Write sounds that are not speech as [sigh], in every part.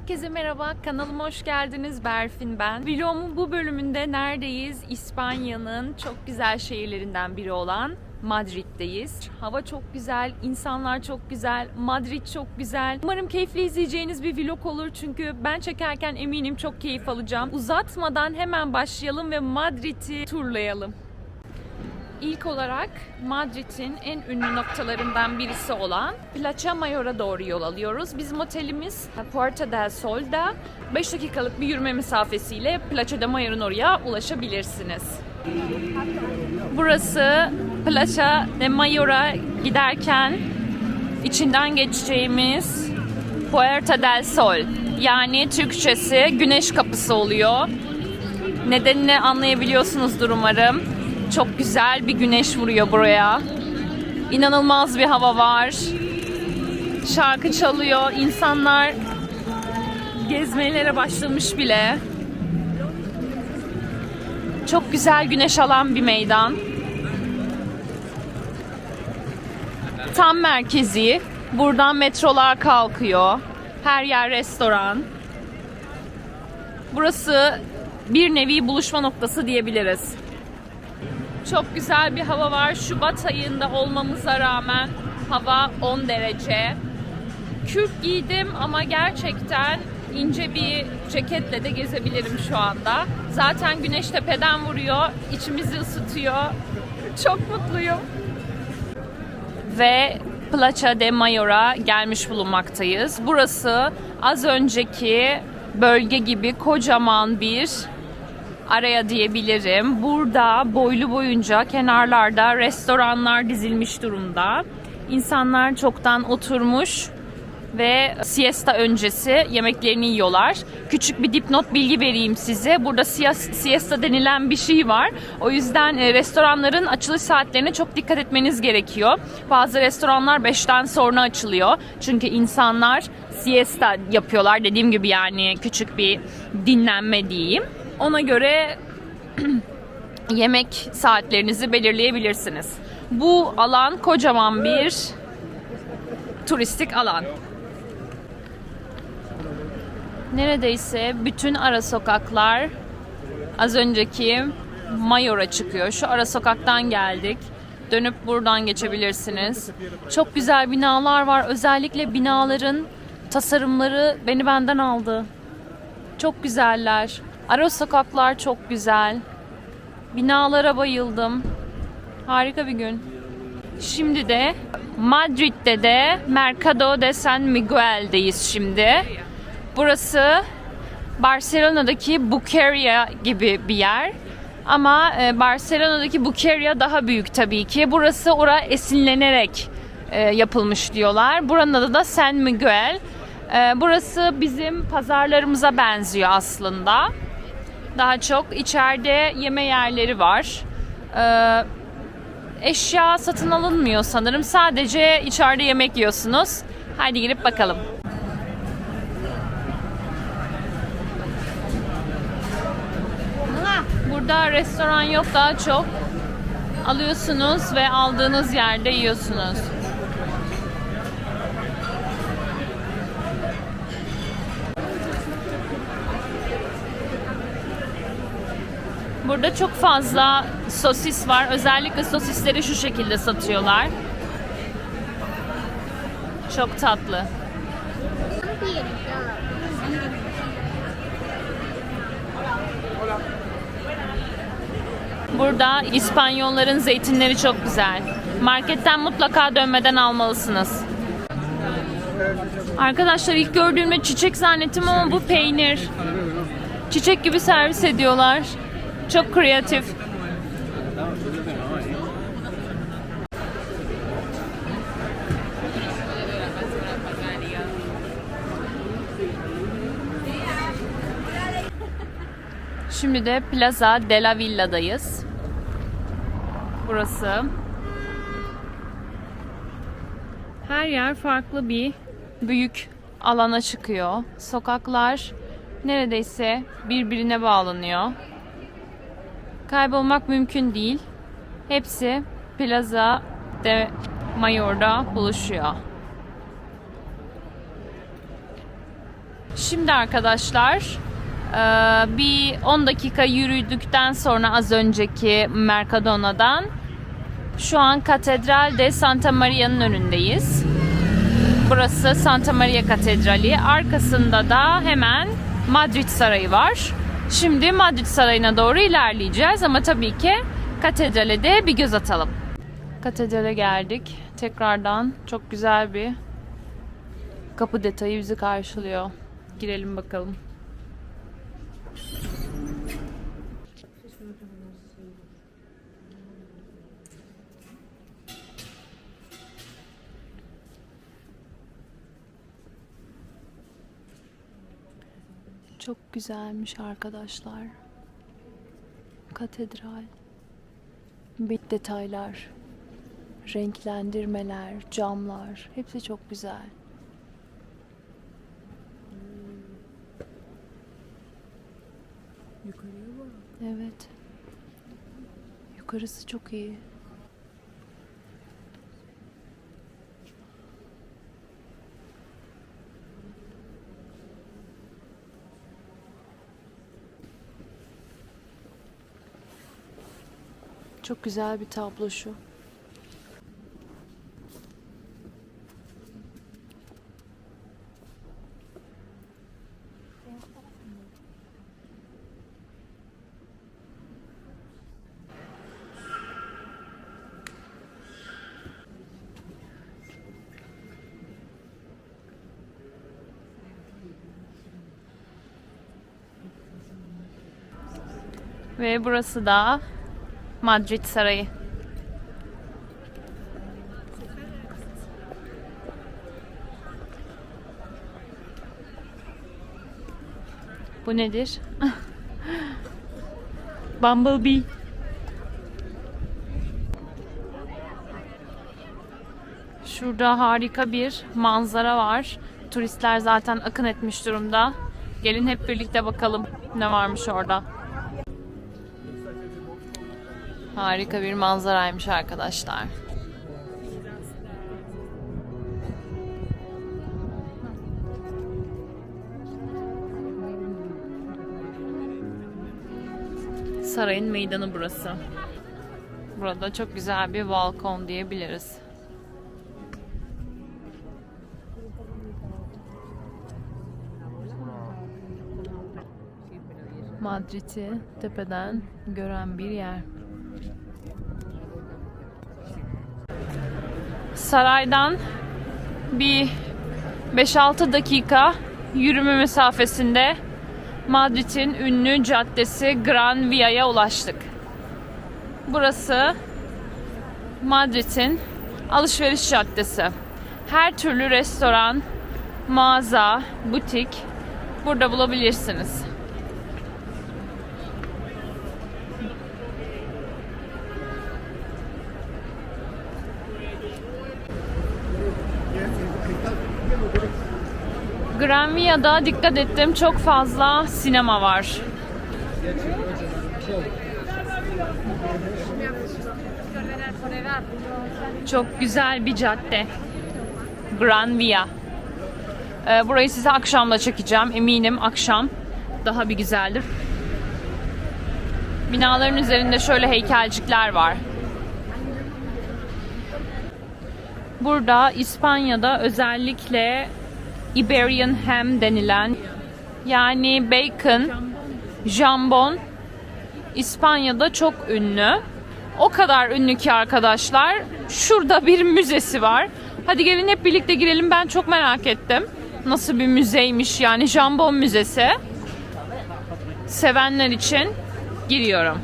Herkese merhaba, kanalıma hoş geldiniz. Berfin ben. Vlogumun bu bölümünde neredeyiz? İspanya'nın çok güzel şehirlerinden biri olan Madrid'deyiz. Hava çok güzel, insanlar çok güzel, Madrid çok güzel. Umarım keyifli izleyeceğiniz bir vlog olur çünkü ben çekerken eminim çok keyif alacağım. Uzatmadan hemen başlayalım ve Madrid'i turlayalım. İlk olarak Madrid'in en ünlü noktalarından birisi olan Plaça Mayor'a doğru yol alıyoruz. Bizim otelimiz Puerta del Sol'da 5 dakikalık bir yürüme mesafesiyle Plaça de Mayor'un oraya ulaşabilirsiniz. Burası Plaça de Mayor'a giderken içinden geçeceğimiz Puerta del Sol yani Türkçesi Güneş Kapısı oluyor. Nedenini anlayabiliyorsunuzdur umarım. Çok güzel bir güneş vuruyor buraya. İnanılmaz bir hava var. Şarkı çalıyor. İnsanlar gezmelere başlamış bile. Çok güzel güneş alan bir meydan. Tam merkezi. Buradan metrolar kalkıyor. Her yer restoran. Burası bir nevi buluşma noktası diyebiliriz. Çok güzel bir hava var. Şubat ayında olmamıza rağmen hava 10 derece. Kürk giydim ama gerçekten ince bir ceketle de gezebilirim şu anda. Zaten güneş tepeden vuruyor, içimizi ısıtıyor. Çok mutluyum. Ve Plaça de Mayor'a gelmiş bulunmaktayız. Burası az önceki bölge gibi kocaman bir araya diyebilirim. Burada boylu boyunca kenarlarda restoranlar dizilmiş durumda. İnsanlar çoktan oturmuş ve siesta öncesi yemeklerini yiyorlar. Küçük bir dipnot bilgi vereyim size. Burada sies- siesta denilen bir şey var. O yüzden e, restoranların açılış saatlerine çok dikkat etmeniz gerekiyor. Bazı restoranlar 5'ten sonra açılıyor. Çünkü insanlar siesta yapıyorlar. Dediğim gibi yani küçük bir dinlenme diyeyim. Ona göre [clears throat] yemek saatlerinizi belirleyebilirsiniz. Bu alan kocaman bir turistik alan. Neredeyse bütün ara sokaklar az önceki Mayor'a çıkıyor. Şu ara sokaktan geldik. Dönüp buradan geçebilirsiniz. Çok güzel binalar var. Özellikle binaların tasarımları beni benden aldı. Çok güzeller. Ara sokaklar çok güzel. Binalara bayıldım. Harika bir gün. Şimdi de Madrid'de de Mercado de San Miguel'deyiz şimdi. Burası Barcelona'daki Bukeria gibi bir yer. Ama e, Barcelona'daki Bukeria daha büyük tabii ki. Burası oraya esinlenerek e, yapılmış diyorlar. Buranın adı da San Miguel. E, burası bizim pazarlarımıza benziyor aslında. Daha çok içeride yeme yerleri var. E, eşya satın alınmıyor sanırım. Sadece içeride yemek yiyorsunuz. Haydi girip bakalım. Burada restoran yok daha çok. Alıyorsunuz ve aldığınız yerde yiyorsunuz. Burada çok fazla sosis var. Özellikle sosisleri şu şekilde satıyorlar. Çok tatlı. Burada İspanyolların zeytinleri çok güzel. Marketten mutlaka dönmeden almalısınız. Arkadaşlar ilk gördüğümde çiçek zannettim ama bu peynir. Çiçek gibi servis ediyorlar. Çok kreatif. Şimdi de Plaza de la Villa'dayız. Burası. Her yer farklı bir büyük alana çıkıyor. Sokaklar neredeyse birbirine bağlanıyor. Kaybolmak mümkün değil. Hepsi Plaza de Mayor'da buluşuyor. Şimdi arkadaşlar eee, bir 10 dakika yürüdükten sonra az önceki Mercadona'dan şu an Katedral de Santa Maria'nın önündeyiz. Burası Santa Maria Katedrali. Arkasında da hemen Madrid Sarayı var. Şimdi Madrid Sarayı'na doğru ilerleyeceğiz ama tabii ki katedrale de bir göz atalım. Katedrale geldik. Tekrardan çok güzel bir kapı detayı bizi karşılıyor. Girelim bakalım. Çok güzelmiş arkadaşlar. Katedral. Bit detaylar, renklendirmeler, camlar hepsi çok güzel. Yukarıya bak. Evet. Yukarısı çok iyi. Çok güzel bir tablo şu. Ve burası da Madrid Sarayı. Bu nedir? [laughs] Bumblebee. Şurada harika bir manzara var. Turistler zaten akın etmiş durumda. Gelin hep birlikte bakalım ne varmış orada. Harika bir manzaraymış arkadaşlar. Sarayın meydanı burası. Burada çok güzel bir balkon diyebiliriz. Madrid'i tepeden gören bir yer. Saraydan bir 5-6 dakika yürüme mesafesinde Madrid'in ünlü caddesi Gran Via'ya ulaştık. Burası Madrid'in alışveriş caddesi. Her türlü restoran, mağaza, butik burada bulabilirsiniz. Gran Via'da dikkat ettim çok fazla sinema var. Çok güzel bir cadde. Gran Via. Ee, burayı size akşamda çekeceğim. Eminim akşam daha bir güzeldir. Binaların üzerinde şöyle heykelcikler var. Burada İspanya'da özellikle Iberian ham denilen yani bacon, jambon İspanya'da çok ünlü. O kadar ünlü ki arkadaşlar şurada bir müzesi var. Hadi gelin hep birlikte girelim ben çok merak ettim. Nasıl bir müzeymiş yani jambon müzesi. Sevenler için giriyorum.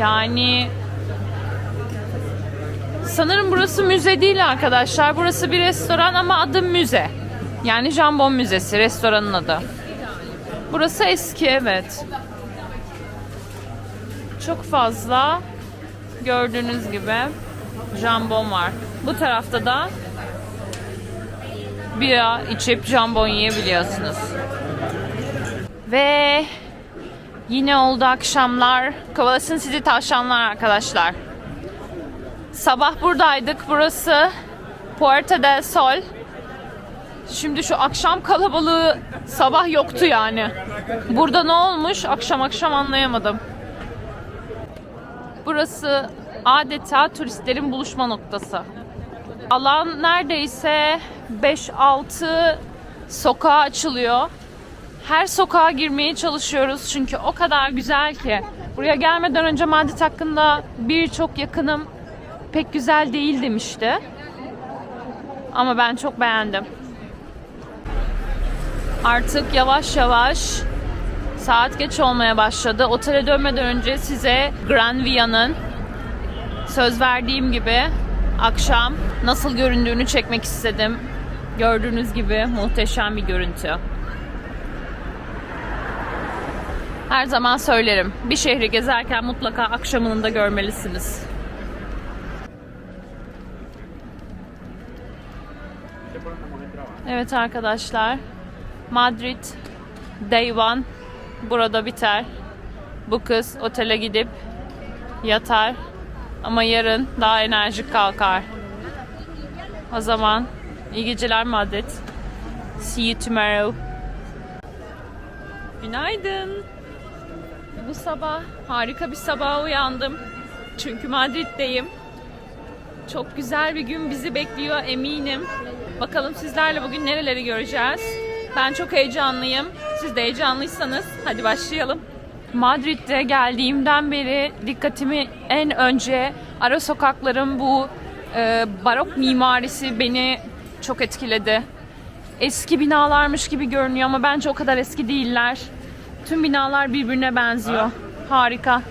Yani Sanırım burası müze değil arkadaşlar. Burası bir restoran ama adı müze. Yani jambon müzesi restoranın adı. Burası eski evet. Çok fazla gördüğünüz gibi jambon var. Bu tarafta da bira içip jambon yiyebiliyorsunuz. Ve yine oldu akşamlar. Kovalasın sizi tavşanlar arkadaşlar. Sabah buradaydık. Burası Puerta del Sol. Şimdi şu akşam kalabalığı sabah yoktu yani. Burada ne olmuş? Akşam akşam anlayamadım. Burası adeta turistlerin buluşma noktası. Alan neredeyse 5-6 sokağa açılıyor. Her sokağa girmeye çalışıyoruz çünkü o kadar güzel ki. Buraya gelmeden önce Madrid hakkında birçok yakınım pek güzel değil demişti. Ama ben çok beğendim. Artık yavaş yavaş saat geç olmaya başladı. Otele dönmeden önce size Gran Via'nın söz verdiğim gibi akşam nasıl göründüğünü çekmek istedim. Gördüğünüz gibi muhteşem bir görüntü. Her zaman söylerim. Bir şehri gezerken mutlaka akşamını da görmelisiniz. Evet arkadaşlar. Madrid Day One burada biter. Bu kız otele gidip yatar ama yarın daha enerjik kalkar. O zaman iyi geceler Madrid. See you tomorrow. Günaydın. Bu sabah harika bir sabaha uyandım. Çünkü Madrid'deyim. Çok güzel bir gün bizi bekliyor eminim. Bakalım sizlerle bugün nereleri göreceğiz. Ben çok heyecanlıyım. Siz de heyecanlıysanız hadi başlayalım. Madrid'de geldiğimden beri dikkatimi en önce ara sokakların bu e, barok mimarisi beni çok etkiledi. Eski binalarmış gibi görünüyor ama bence o kadar eski değiller. Tüm binalar birbirine benziyor. Harika.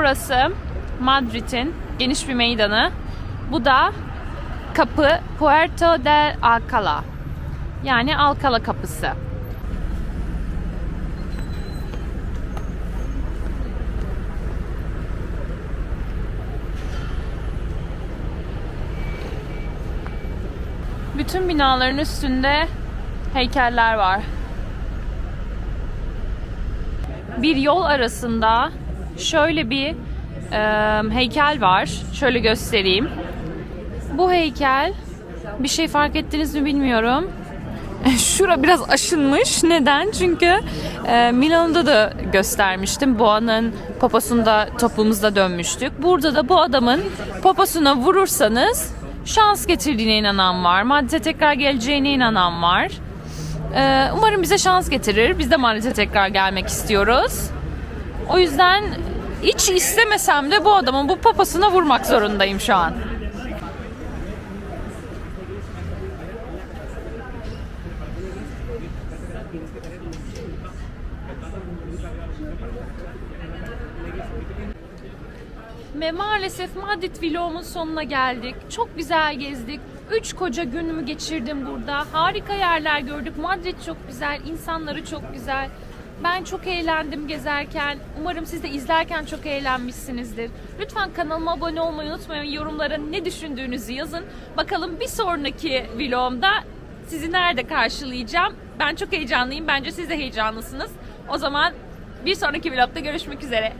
Burası Madrid'in geniş bir meydanı. Bu da kapı Puerto del Alcalá. Yani Alcala kapısı. Bütün binaların üstünde heykeller var. Bir yol arasında şöyle bir e, heykel var. Şöyle göstereyim. Bu heykel bir şey fark ettiniz mi bilmiyorum. [laughs] Şura biraz aşınmış. Neden? Çünkü e, Milano'da da göstermiştim. Boğa'nın poposunda topumuzda dönmüştük. Burada da bu adamın poposuna vurursanız şans getirdiğine inanan var. Madrid'e tekrar geleceğine inanan var. E, umarım bize şans getirir. Biz de Madrid'e tekrar gelmek istiyoruz. O yüzden hiç istemesem de bu adamın bu poposuna vurmak zorundayım şu an. Ve maalesef Madrid vlogumun sonuna geldik. Çok güzel gezdik. Üç koca günümü geçirdim burada. Harika yerler gördük. Madrid çok güzel, insanları çok güzel. Ben çok eğlendim gezerken. Umarım siz de izlerken çok eğlenmişsinizdir. Lütfen kanalıma abone olmayı unutmayın. Yorumlara ne düşündüğünüzü yazın. Bakalım bir sonraki vlogumda sizi nerede karşılayacağım. Ben çok heyecanlıyım. Bence siz de heyecanlısınız. O zaman bir sonraki vlogda görüşmek üzere.